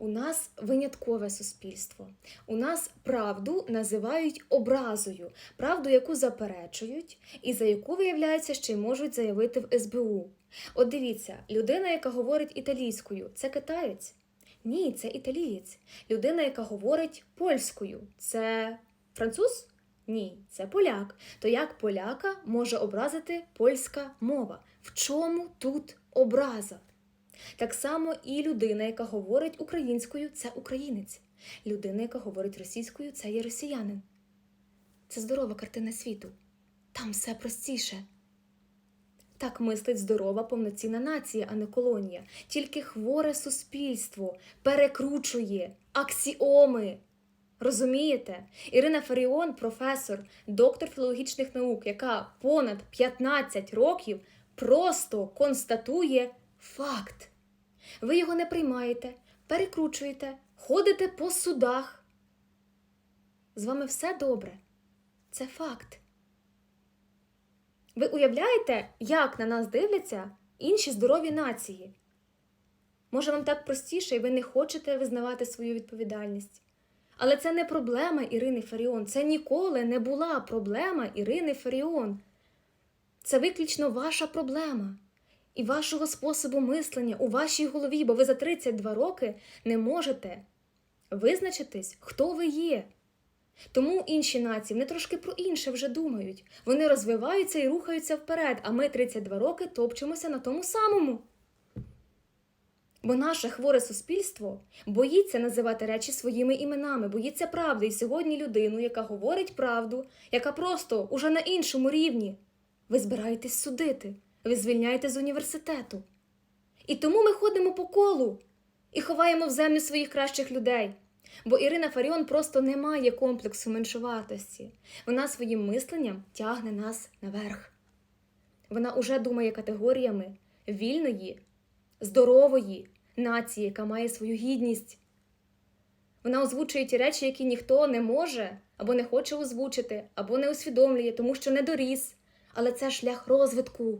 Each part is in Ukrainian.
У нас виняткове суспільство. У нас правду називають образою, правду, яку заперечують, і за яку, виявляється, ще й можуть заявити в СБУ. От дивіться, людина, яка говорить італійською, це китаєць? Ні, це італієць. Людина, яка говорить польською, це француз? Ні, це поляк. То як поляка може образити польська мова? В чому тут образа? Так само і людина, яка говорить українською, це українець. Людина, яка говорить російською, це є росіянин. Це здорова картина світу. Там все простіше. Так мислить здорова повноцінна нація, а не колонія. Тільки хворе суспільство перекручує аксіоми. Розумієте? Ірина Фаріон, професор, доктор філологічних наук, яка понад 15 років просто констатує факт. Ви його не приймаєте, перекручуєте, ходите по судах. З вами все добре. Це факт. Ви уявляєте, як на нас дивляться інші здорові нації? Може, вам так простіше, і ви не хочете визнавати свою відповідальність. Але це не проблема Ірини Фаріон. Це ніколи не була проблема Ірини Фаріон. Це виключно ваша проблема і вашого способу мислення у вашій голові, бо ви за 32 роки не можете визначитись, хто ви є. Тому інші нації вони трошки про інше вже думають. Вони розвиваються і рухаються вперед, а ми 32 роки топчемося на тому самому. Бо наше хворе суспільство боїться називати речі своїми іменами, боїться правди. І сьогодні людину, яка говорить правду, яка просто уже на іншому рівні, ви збираєтесь судити, ви звільняєте з університету. І тому ми ходимо по колу і ховаємо в землю своїх кращих людей. Бо Ірина Фаріон просто не має комплексу меншовартості. Вона своїм мисленням тягне нас наверх. Вона уже думає категоріями вільної, здорової нації, яка має свою гідність. Вона озвучує ті речі, які ніхто не може або не хоче озвучити, або не усвідомлює, тому що не доріс. Але це шлях розвитку.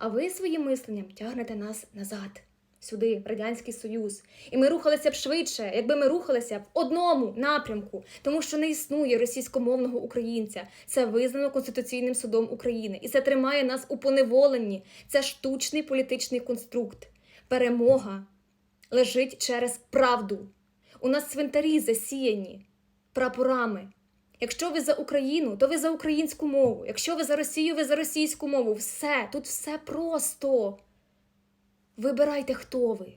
А ви своїм мисленням тягнете нас назад, сюди, в Радянський Союз. І ми рухалися б швидше, якби ми рухалися в одному напрямку, тому що не існує російськомовного українця. Це визнано Конституційним судом України. І це тримає нас у поневоленні. Це штучний політичний конструкт. Перемога лежить через правду. У нас цвинтарі засіяні прапорами. Якщо ви за Україну, то ви за українську мову. Якщо ви за Росію, ви за російську мову. Все, тут все просто. Вибирайте, хто ви.